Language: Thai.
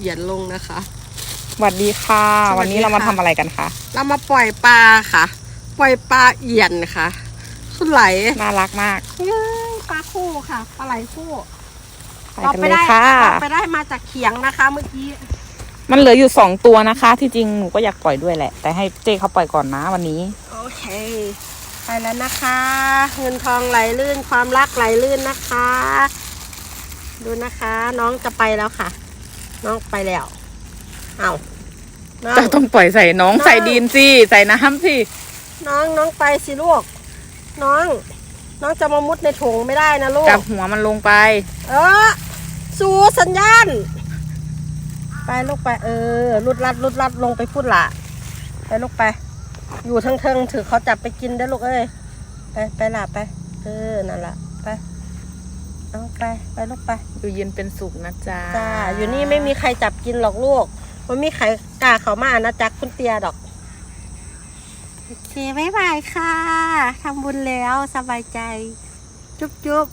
เอียดลงนะคะ สวัสดีค่ะ สวัวัสนดีนี้เรามาค่ะ ทำอะไรกันคะเรามาปล่อยปลาค่ะ ปล่อยปลาเอียนค่ะสุดไหลน่ารักมากเย้ยปลาคู่ค่ะปลาไหลคู่ไปกันเลยได้ค่ะ เราไปได้มาจากเขียงนะคะ เมื่อกี้มันเหลืออยู่สองตัวนะคะ ที่จริงหนูก็อยากปล่อยด้วยแหละ แต่ให้เจ้เขาปล่อยก่อนนะวันนี้ โอเค ไปแล้วนะคะ เงินทองไหลลื่นความรักไหลลื่นนะคะ ดูนะคะ น้องจะไปแล้วค่ะ น้องไปแล้วเอาน้องจะต้องปล่อยใส่น้องน้องใส่ดินสิใส่น้ำสิน้องน้องไปสิลูก น้อง น้องจะมามุดในถุงไม่ได้นะลูกจับหัวมันลงไป เออ สู่สัญญาณ ไปลูกไปเออรุดรัดรุดรัดลงไปพูดละไปลูกไป อยู่เทิงๆถือเขาจับไปกินได้อลูกเอ้ยไปไปละไป เออนั่นละไปเอา ไปไปลูกไป อยู่เย็นเป็นสุขนะจ๊ะจ้าอยู่นี่ไม่มีใครจับกินหรอกลูกมันมีใครกล้าเขามานะจักคุณเตียดอกโอเคบ๊ายบายค่ะทำบุญแล้วสบายใจ จุ๊บจุ๊บ